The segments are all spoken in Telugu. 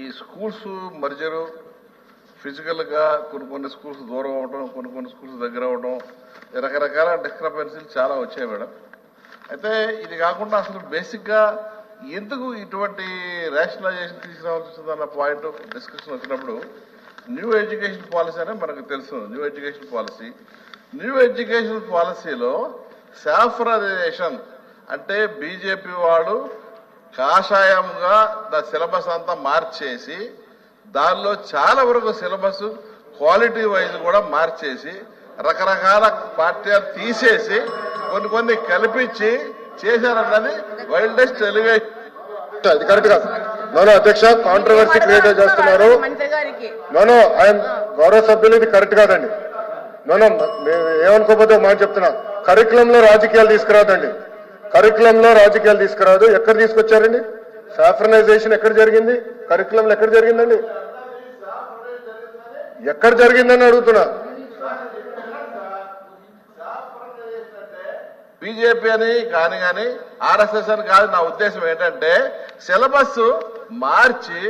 ఈ స్కూల్స్ మర్జరు. ఫిజికల్గా కొన్ని కొన్ని స్కూల్స్ దూరం అవడం కొన్ని కొన్ని స్కూల్స్ దగ్గర అవడం రకరకాల డిస్క్రపెన్సీలు చాలా వచ్చాయి మేడం. అయితే ఇది కాకుండా అసలు బేసిక్గా ఎందుకు ఇటువంటి రేషనలైజేషన్ తీసుకురావాల్సి వస్తుందన్న పాయింట్ డిస్కషన్ వచ్చినప్పుడు న్యూ ఎడ్యుకేషన్ పాలసీ అనే మనకు తెలుసు. New education policy new education పాలసీలో సాఫరైజేషన్ అంటే బీజేపీ వాడు కాషాయంగా ద సిలబస్ అంతా మార్చేసి దానిలో చాలా వరకు సిలబస్ క్వాలిటీ వైజ్ కూడా మార్చేసి రకరకాల పాఠ్యాలు తీసేసి కొన్ని కొన్ని కల్పించి చేశారన్నది వైల్డెస్ట్ టెలివిజన్ అది కరెక్ట్ కాదు నోనో అధ్యక్ష కాంట్రవర్సీ క్రియేట్ చేస్తున్నారు. నోనో ఆయన గౌరవ సభ్యులు ఇది కరెక్ట్ కాదండి నోనో మేము ఏమనుకోకపోతే మాట చెప్తున్నా. కరికులంలో రాజకీయాలు తీసుకురాదండి కరికులంలో రాజకీయాలు తీసుకురాదు. ఎక్కడ తీసుకొచ్చారండి? సాఫ్రనైజేషన్ ఎక్కడ జరిగింది? కరికులంలో ఎక్కడ జరిగిందండి? ఎక్కడ జరిగిందని అడుగుతున్నా. బీజేపీ అని కానీ కానీ ఆర్ఎస్ఎస్ అని కాదు. నా ఉద్దేశం ఏంటంటే సిలబస్ మార్చి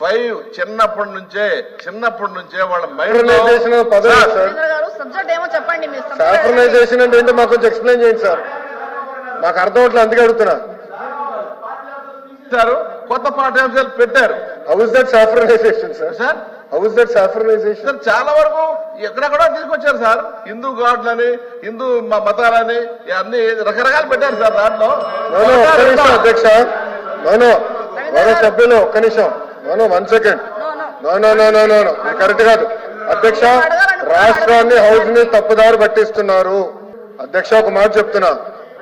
ఫైవ్ చిన్నప్పటి నుంచే చిన్నప్పటి నుంచే వాళ్ళ ఏమో చెప్పండి మాకు కొంచెం ఎక్స్ప్లెయిన్ చేయండి సార్. మాకు అర్థం అవట్లేదు అందుకే అడుగుతున్నా. కొత్త పాఠ్యాంశాలు పెట్టారు. How is that saffronization sir sir how is that saffronization sir చాలా వరకు ఎక్కడెక్కడో తీసుకొచ్చారు సార్. హిందూ గాడ్లని హిందూ మతాలని అన్ని రకరకాలు పెట్టారు సార్ దాంట్లో. నోనో అధ్యక్ష. నోనో గౌరవ సభ్యులు ఒక్క నిమిషం. No no one second No, no. No no no no no ఇది కరెక్ట్ కాదు. అధ్యక్ష రాష్ట్రాన్ని హౌస్ని తప్పుదారి పట్టిస్తున్నారు. అధ్యక్ష ఒక మాట చెప్తున్నా.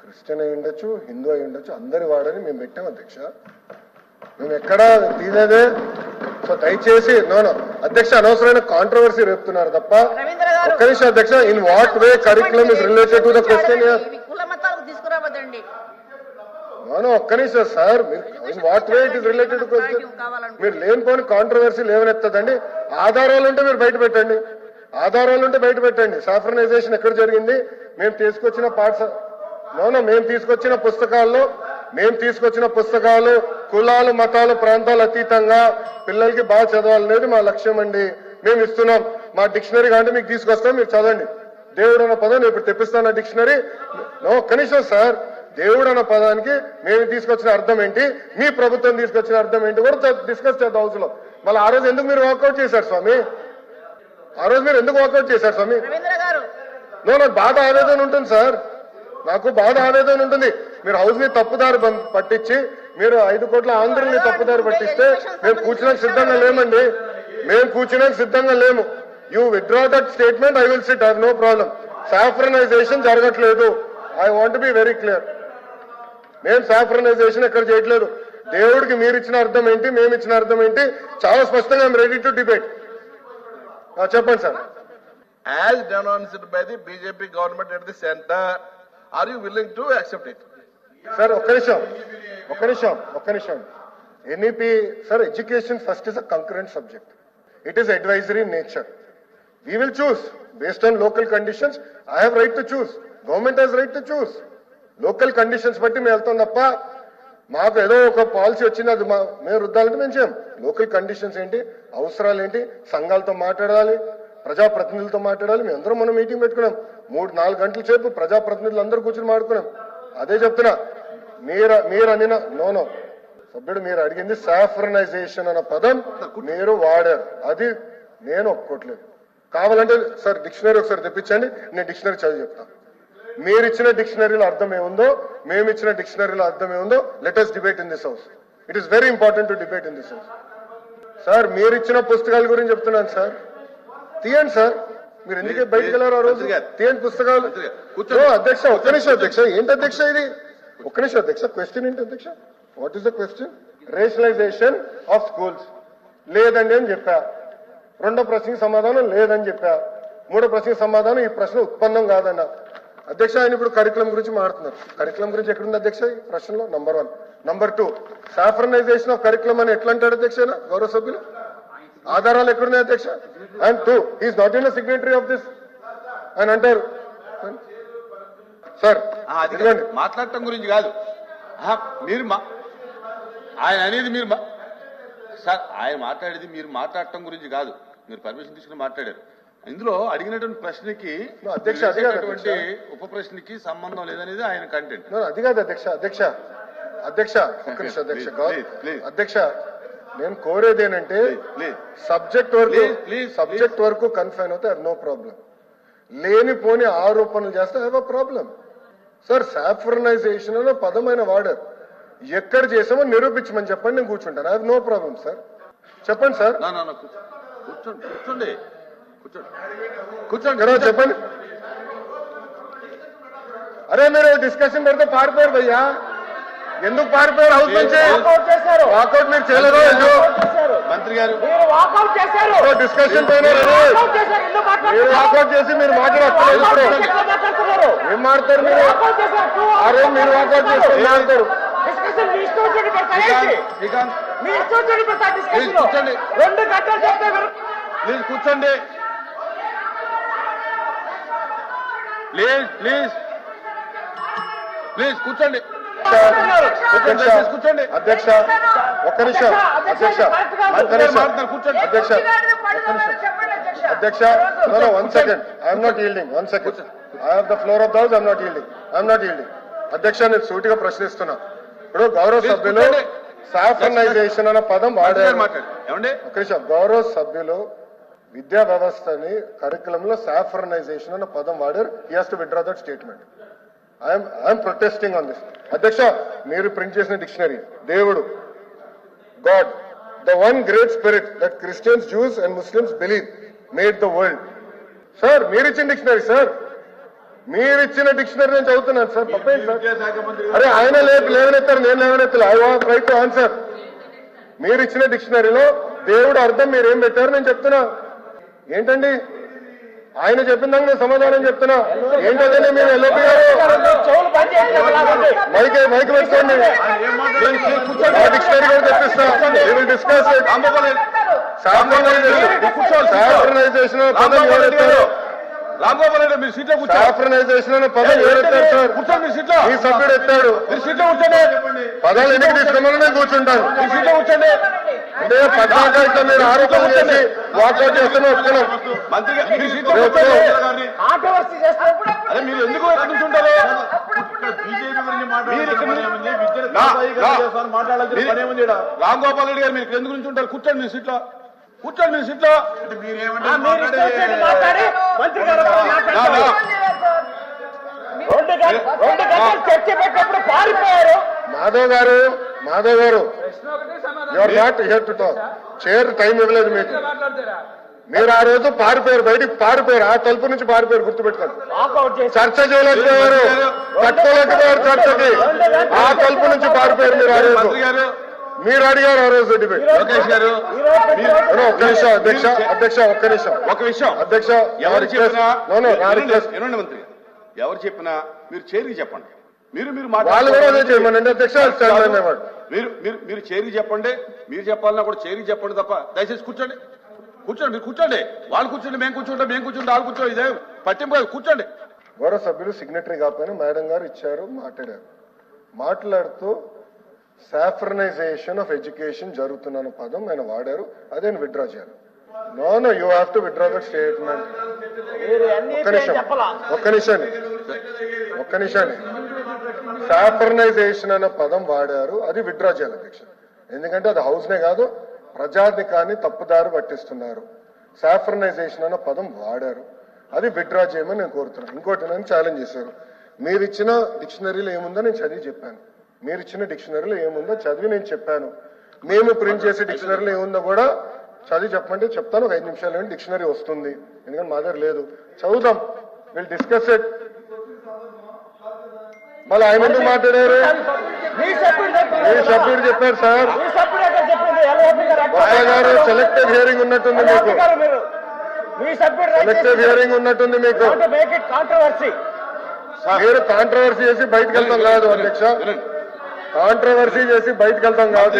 క్రిస్టియన్ అయి ఉండొచ్చు హిందూ అయి ఉండొచ్చు అందరి వాడని మేము పెట్టాం అధ్యక్ష. మేము ఎక్కడా తీనేదే సో దయచేసి నోనో అధ్యక్ష అనవసరమైన కాంట్రవర్సీ రేపుతున్నారు తప్ప ఒక్క నిమిషం అధ్యక్ష in what way curriculum is related to the question no no ఒక్క నిమిషం sir in what way it is related to question మీరు లేనిపోని కాంట్రవర్సీ లేవనెత్తదండి. ఆధారాలు ఉంటే మీరు బయట పెట్టండి. ఆధారాలు ఉంటే బయట పెట్టండి. సాఫ్రనైజేషన్ ఎక్కడ జరిగింది? మేము తీసుకొచ్చిన పాఠశ నోనో మేము తీసుకొచ్చిన పుస్తకాల్లో మేము తీసుకొచ్చిన పుస్తకాలు కులాలు మతాలు ప్రాంతాలు అతీతంగా పిల్లలకి బాగా చదవాలనేది మా లక్ష్యం అండి. మేము ఇస్తున్నాం. మా డిక్షనరీ కాబట్టి మీకు తీసుకొస్తాం మీరు చదవండి. దేవుడు అన్న పదం ఇప్పుడు తెప్పిస్తాను డిక్షనరీ. నో కనీసం సార్ దేవుడు అన్న పదానికి మేము తీసుకొచ్చిన అర్థం ఏంటి? మీ ప్రభుత్వం తీసుకొచ్చిన అర్థం ఏంటి కూడా డిస్కస్ చేద్దాం హౌస్లో మళ్ళీ ఆ రోజు ఎందుకు మీరు వాకౌట్ చేశారు స్వామి? ఆ రోజు మీరు ఎందుకు వాకౌట్ చేశారు స్వామి? నో నాకు బాధ ఆవేదన ఉంటుంది సార్. నాకు బాధ ఆవేదన ఉంటుంది. మీరు హౌస్ని తప్పుదారి పట్టించి మీరు ఐదు కోట్ల ఆంధ్రుల్ని తప్పుదారి పట్టిస్తే మేము కూర్చోడానికి సిద్ధంగా లేమండి. మేము కూర్చోడానికి సిద్ధంగా లేము. You withdraw that statement I will sit have no problem saffronization జరగట్లేదు. I want be very clear మేము సాఫ్రనైజేషన్ ఎక్కడ చేయట్లేదు. దేవుడికి మీరు ఇచ్చిన అర్థం ఏంటి మేము ఇచ్చిన అర్థం ఏంటి చాలా స్పష్టంగా రెడీ టు డిబేట్ చెప్పండి sir. As denounced by the BJP government at the centre are you willing to accept it sir ఒక్క నిమిషం. ఒక్క నిమిషం ఒక్క నిమిషం. NEP sir education first is a concurrent subject it is advisory nature we will choose based on local conditions I have right to choose government has right to choose local conditions బట్టి మేము వెళ్తాం తప్ప మాకు ఏదో ఒక పాలసీ వచ్చింది అది మా మేము రుద్దాలంటే మేము చేయం. లోకల్ కండిషన్స్ ఏంటి? అవసరాలు ఏంటి? సంఘాలతో మాట్లాడాలి. ప్రజాప్రతినిధులతో మాట్లాడాలి. మేము అందరం మనం మీటింగ్ పెట్టుకున్నాం. మూడు నాలుగు గంటల సేపు ప్రజాప్రతినిధులు అందరూ కూర్చొని మాట్లాడుకున్నాం. అదే చెప్తున్నా. మీరు మీరు అనిన నోనో సభ్యుడు మీరు అడిగింది సాఫ్రనైజేషన్ అన్న పదం మీరు వాడారు. అది నేను ఒప్పుకోట్లేదు. కావాలంటే సార్ డిక్షనరీ ఒకసారి తెప్పించండి. నేను డిక్షనరీ చదివి చెప్తాను మీరు ఇచ్చిన డిక్షనరీలో అర్థం ఏముందో మేము ఇచ్చిన డిక్షనరీలో అర్థం ఏముందో latest debate in this house it is very important to debate in this house sir మీరు ఇచ్చిన పుస్తకాల గురించి చెప్తున్నాను సార్. తీయండి సార్. మీరు ఎందుకే బయటకు వెళ్ళారు ఆ రోజు. తీయండి పుస్తకాలు. అధ్యక్ష ఒక్క నిమిషం అధ్యక్ష. ఏంటి అధ్యక్ష ఇది? ఒక్క నిమిషం అధ్యక్ష. క్వశ్చన్ ఏంటి అధ్యక్ష? What is the question rationalization of schools లేదండి అని చెప్పా. రెండో ప్రశ్నకి సమాధానం లేదని చెప్పా. మూడో ప్రశ్నకి సమాధానం ఈ ప్రశ్న ఉత్పన్నం కాదన్న. అధ్యక్ష ఆయన ఇప్పుడు కరికులం గురించి మాట్లాడుతున్నారు. కరికులం గురించి ఎక్కడుంది అధ్యక్ష? ఈ ప్రశ్నలో number one number two saffronization of curriculum అని ఎట్లా అంటాడు అధ్యక్ష? గౌరవ సభ్యులు? ఆధారాలు ఎక్కడున్నాయి అధ్యక్ష? And two is not in signatory of this అని అంటారు. సార్ మాట్లాడటం గురించి కాదు. మీరు ఆయన అనేది మీరు సార్ ఆయన మాట్లాడేది మీరు మాట్లాడటం గురించి కాదు. మీరు పర్మిషన్ తీసుకుని మాట్లాడారు. ఇందులో అడిగినటువంటి ప్రశ్నకి అధ్యక్ష, వేసేటటువంటి ఉప ప్రశ్నకి సంబంధం లేదనేది ఆయన కంటెంట్ అది కాదు అధ్యక్ష అధ్యక్ష అధ్యక్ష అధ్యక్ష. అధ్యక్ష నేను కోరేది ఏంటంటే సబ్జెక్ట్ వరకు సబ్జెక్ట్ వరకు కన్ఫైన్ అవుతే నో ప్రాబ్లం లేనిపోని ఆరోపణలు చేస్తే have a problem sir saffronization అనే పదమైన వాడారు. ఎక్కడ చేసామో నిరూపించమని చెప్పండి నేను కూర్చుంటాను. హావ్ నో ప్రాబ్లం సార్ చెప్పండి సార్ కూర్చోండి కూర్చోండి. కూర్చోండి. చెప్పండి. అరే మీరు డిస్కషన్ పెడితే పారిపోయారు భయ్యా. ఎందుకు పారిపోయారు హౌస్ నుంచి? వాకౌట్ మీరు చేయలేదో మంత్రి గారు. డిస్కషన్ మీరు వాకౌట్ చేసి మీరు మాట్లాడుతున్నారు? ఏం మాడతారు మీరు అరే మీరు వాకౌట్ మాడతారు కూర్చోండి. రెండు గంటలు చెప్తే విన- ప్లీజ్ కూర్చోండి. ప్లీజ్ ప్లీజ్ ప్లీజ్ కూర్చోండి. కూర్చోండి అధ్యక్ష ఒక్క నిమిషం అధ్యక్ష ఒక్క నిమిషం కూర్చోండి అధ్యక్ష అధ్యక్ష no one second I'm not yielding one second I have the floor of the house I'm not yielding I'm not yielding అధ్యక్ష నేను సూటిగా ప్రశ్నిస్తున్నా. ఇప్పుడు గౌరవ సభ్యులు కూర్చోండి. సాఫ్రనైజేషన్ అన్న పదం వాడారు. నిమిషం. గౌరవ సభ్యులు విద్యా వ్యవస్థని కరికులం లో సాఫ్రనైజేషన్ అన్న పదం వాడారు. He has to withdraw that statement I'm I'm protesting on this అధ్యక్ష మీరు ప్రింట్ చేసిన డిక్షనరీ దేవుడు God the one great spirit that Christians Jews and Muslims believe made the world sir మీరు ఇచ్చిన డిక్షనరీ సార్ మీరు ఇచ్చిన డిక్షనరీ నేను చదువుతున్నాను సార్? తప్పేంటి అరే ఆయన లేవనెత్తారు నేను లేవనెత్తలే. I want right to answer మీరు ఇచ్చిన డిక్షనరీలో దేవుడు అర్థం మీరు ఏం పెట్టారు నేను చెప్తున్నా. ఏంటండి? ఆయన చెప్పిన దానికి నేను సమాధానం చెప్తున్నా. ఏంటంటే మీరు ఎల్ఓపి గారు. మైక్ మైక్ పెట్టుకోండి. డిక్షనరీ కూడా తెప్పిస్తా. డిస్కస్ సాఫ్రనైజేషన్ పదం ఎవరెత్తారు? మీరు. సీట్లో సాఫ్రనైజేషన్ అనే పదం ఎవరెత్తారు సార్? కూర్చోండి మీ సీట్లో. సభ్యుడు ఎత్తాడు. మీరు సీట్లో కూర్చోండి. పదాలు ఎన్నిక తీసుకోమని నేను కూర్చుంటాను మీ సీట్లో కూర్చోండి. అంటే ఇట్లా మీరు చేసి ఒప్పుకున్నాం. ఎందుకు రామ్ గోపాల్ రెడ్డి గారు మీరు ఎందుకు నుంచి ఉంటారు కూర్చోండి మీ సీట్లో. కూర్చోండి మీ సీట్లో. మాధవ్ గారు మాధవ్ గారు. You're not here to talk chair time ఇవ్వలేదు మీకు. మీరు ఆ రోజు పారిపోయారు బయటికి పారిపోయారు ఆ తలుపు నుంచి పారిపోయారు గుర్తుపెట్టుకోండి. చర్చ చేయలేకపోయారు కట్టుకోలేకపోయారు చర్చకి. ఆ తలుపు నుంచి పారిపోయారు మీరు ఆ రోజు. మీరు అడిగారు ఆ రోజు డిబేట్ గారు? ఒక్క నిమిషం అధ్యక్ష అధ్యక్ష ఒక్క నిమిషం. ఒక విషయం అధ్యక్ష ఎవరు చెప్పినా ఎవరు చెప్పినా మీరు చేరికి చెప్పండి. మీరు మీరు మీరు మీరు మీరు చేరికి చెప్పండి. మీరు చెప్పాలన్నా కూడా చేరికి చెప్పండి తప్ప దయచేసి కూర్చోండి. కూర్చోండి మీరు కూర్చోండి. వాళ్ళు కూర్చోండి మేము కూర్చుంటాం మేము కూర్చుంటాం వాళ్ళు కూర్చోండి. ఇదే పట్టింపు కాదు, కూర్చోండి. గౌరవ సభ్యులు సిగ్నటరీ కాకపోయినా మేడం గారు ఇచ్చారు మాట్లాడారు. మాట్లాడుతూ సాఫ్రనైజేషన్ ఆఫ్ ఎడ్యుకేషన్ జరుగుతున్న పదం ఆయన వాడారు. అదే విత్డ్రా చేయాలి. No no you have to withdraw that statement మీరు అన్ని ఒక్క నిమిషం. చెప్పలా? ఒక్క నిమిషం ఒక్క నిమిషం సాఫ్రనైజేషన్ అనే పదం వాడారు. అది విత్డ్రా చేయాలి అధ్యక్ష ఎందుకంటే అది హౌస్నే కాదు ప్రజాధికాన్ని తప్పుదారి పట్టిస్తున్నారు. సాఫ్రనైజేషన్ అన్న పదం వాడారు. అది విత్డ్రా చేయమని నేను కోరుతున్నాను. ఇంకోటి నన్ను ఛాలెంజ్ చేశారు. మీరు ఇచ్చిన డిక్షనరీలో ఏముందో నేను చదివి చెప్పాను. మీరు ఇచ్చిన డిక్షనరీలో ఏముందో చదివి నేను చెప్పాను. మేము ప్రింట్ చేసే డిక్షనరీలో ఏముందో కూడా చదివి చెప్పమంటే చెప్తాను. ఒక ఐదు నిమిషాలు డిక్షనరీ వస్తుంది. ఎందుకంటే మా దగ్గర లేదు. చదువుదాం. విల్ డిస్కస్ ఇట్ మళ్ళీ ఆయన ఎందుకు మాట్లాడారు? మీ సభ్యుడు చెప్పారు. సార్. గారు సెలెక్టెడ్ హియరింగ్ ఉన్నట్టుంది మీకు. సెలెక్టెడ్ హియరింగ్ ఉన్నట్టుంది మీకు. మీరు కాంట్రవర్సీ చేసి బయటకు వెళ్తాం కాదు అధ్యక్ష. కాంట్రవర్సీ చేసి బయటకు వెళ్తాం కాదు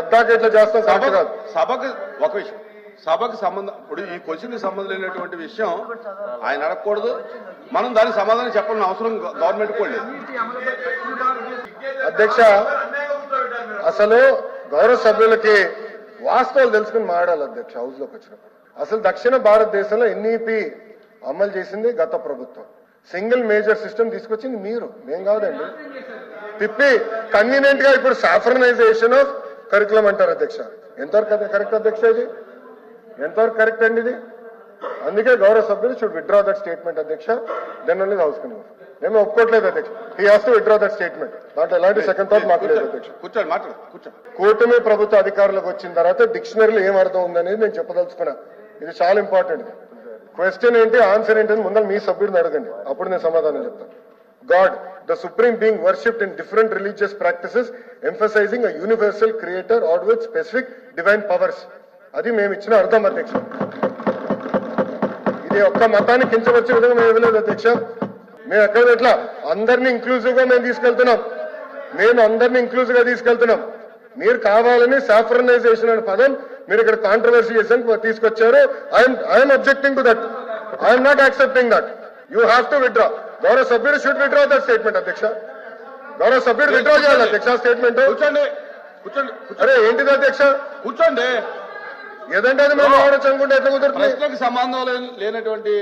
అద్దాక ఇట్లా చేస్తాం సభ కరెక్ట్ కాదు. సభకు ఒక విషయం. సభకు సంబంధం ఇప్పుడు ఈ క్వశ్చన్ సంబంధం లేనటువంటి విషయం ఆయన అడగకూడదు. మనం దానికి సమాధానం చెప్పాలని అవసరం గవర్నమెంట్ కూడా అధ్యక్ష అసలు గౌరవ సభ్యులకి వాస్తవాలు తెలుసుకుని మాట్లాడాలి అధ్యక్ష హౌస్లోకి వచ్చినప్పుడు. అసలు దక్షిణ భారతదేశంలో ఎన్ఈపి అమలు చేసింది గత ప్రభుత్వం. సింగిల్ మేజర్ సిస్టమ్ తీసుకొచ్చింది మీరు. మేం కాదండి. తిప్పి కన్వీనియంట్గా ఇప్పుడు సాఫ్రనైజేషన్ ఆఫ్ కరికులం అంటారు అధ్యక్ష. ఎంతవరకు కరెక్ట్ అధ్యక్ష ఇది? ఎంతవరకు కరెక్ట్ అండి ఇది? అందుకే గౌరవ సభ్యులు షుడ్ విత్డ్రా దట్ స్టేట్మెంట్ అధ్యక్ష. దెన్ ఓన్లీ హౌస్ కన్ మేము ఒప్పుకోవట్లేదు అధ్యక్ష. He has to withdraw that statement దాంట్లో ఎలాంటి సెకండ్ థాట్ మాకు లేదు అధ్యక్ష. కూర్చోండి మాట్లాడు కూర్చోండి. కూటమి ప్రభుత్వ అధికారులకు వచ్చిన తర్వాత డిక్షనరీలో ఏం అర్థం ఉందనేది నేను చెప్పదలుచుకున్నా. ఇది చాలా ఇంపార్టెంట్ క్వశ్చన్ ఏంటి ఆన్సర్ ఏంటి అని ముందర మీ సభ్యుడిని అడగండి. అప్పుడు నేను సమాధానం చెప్తాను God the supreme being worshipped in different religious practices emphasising a universal creator or with specific divine powers అది మేము ఇచ్చిన అర్థం అధ్యక్ష. ఇది ఒక్క మతాన్ని కించవచ్చే విధంగా మేము ఇవ్వలేదు అధ్యక్ష. మేము ఎక్కడ ఎట్లా అందరినీ ఇంక్లూజివ్గా మేము తీసుకెళ్తున్నాం. మేము అందరినీ ఇంక్లూజివ్గా తీసుకెళ్తున్నాం. మీరు కావాలని సాఫ్రనైజేషన్ అనే పదం మీరు ఇక్కడ కాంట్రవర్సీ చేసానికి తీసుకొచ్చారు. I'm I'm objecting to that I'm not accepting that you have to withdraw గౌరవ సభ్యుడు షుడ్ విత్డ్రా దట్ స్టేట్మెంట్ అధ్యక్ష. గౌరవ సభ్యుడు విత్డ్రా చేయాలి అధ్యక్ష స్టేట్మెంట్ కూర్చోండి. కూర్చోండి. అరే ఏంటిది అధ్యక్ష? కూర్చోండి. ఏదంటే అది ఎట్లా కుదురుతుంది? ప్రశ్నకు సంబంధం లేని- లేనటువంటి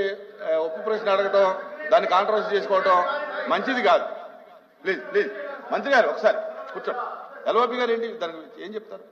ఆ, ఒప్పు ప్రశ్న అడగటం దాన్ని కాంట్రవర్సీ చేసుకోవటం మంచిది కాదు. ప్లీజ్ ప్లీజ్ మంత్రి గారు ఒకసారి కూర్చోండి ఎల్ఓపి గారు ఏంటి? దాని గురించి ఏం చెప్తారు?